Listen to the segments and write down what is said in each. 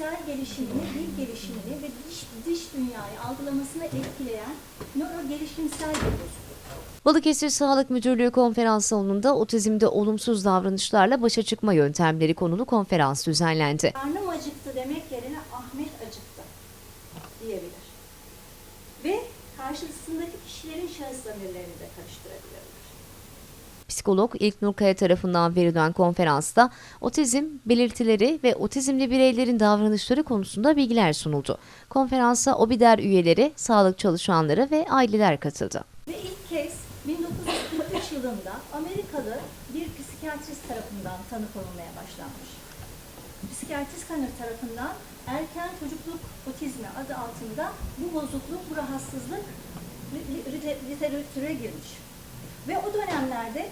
sosyal gelişimini, dil gelişimini ve dış, dış dünyayı algılamasını etkileyen nöro gelişimsel bir bozukluk. Balıkesir Sağlık Müdürlüğü konferans salonunda otizmde olumsuz davranışlarla başa çıkma yöntemleri konulu konferans düzenlendi. Karnım acıktı demek yerine Ahmet acıktı diyebilir. Ve karşısındaki kişilerin şahıs zamirlerini de karıştırabilirler. Psikolog İlknur Kaya tarafından verilen konferansta otizm belirtileri ve otizmli bireylerin davranışları konusunda bilgiler sunuldu. Konferansa OBİDER üyeleri, sağlık çalışanları ve aileler katıldı. Ve ilk kez 1943 yılında Amerikalı bir psikiyatrist tarafından tanı konulmaya başlanmış. Psikiyatrist kanır tarafından erken çocukluk otizmi adı altında bu bozukluk, bu rahatsızlık li- li- lite- literatüre girmiş. Ve o dönemlerde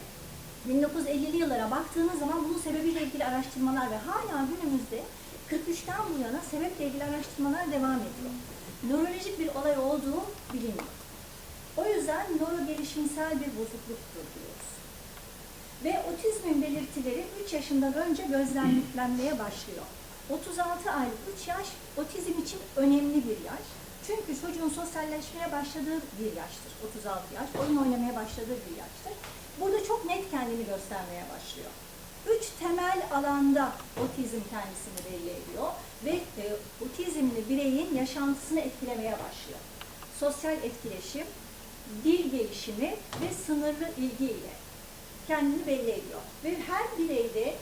1950'li yıllara baktığınız zaman bunun sebebiyle ilgili araştırmalar ve hala günümüzde 43'ten bu yana sebeple ilgili araştırmalar devam ediyor. Nörolojik bir olay olduğu biliniyor. O yüzden nöro gelişimsel bir bozukluktur diyoruz. Ve otizmin belirtileri 3 yaşından önce gözlemlenmeye başlıyor. 36 aylık 3 yaş otizm için önemli bir yaş. Çünkü çocuğun sosyalleşmeye başladığı bir yaştır. 36 yaş, oyun oynamaya başladığı bir yaştır. Burada çok net kendini göstermeye başlıyor. Üç temel alanda otizm kendisini belli ediyor ve e, otizmli bireyin yaşantısını etkilemeye başlıyor. Sosyal etkileşim, dil gelişimi ve sınırlı ilgi ile kendini belli ediyor. Ve her bireyde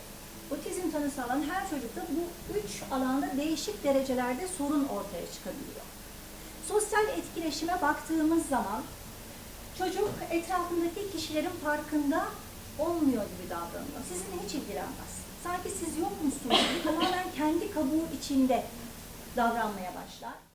otizm tanısı alan her çocukta bu üç alanda değişik derecelerde sorun ortaya çıkabiliyor. Sosyal etkileşime baktığımız zaman çocuk etrafındaki kişilerin farkında olmuyor gibi davranıyor. Sizinle hiç ilgilenmez. Sanki siz yokmuşsunuz gibi tamamen kendi kabuğu içinde davranmaya başlar.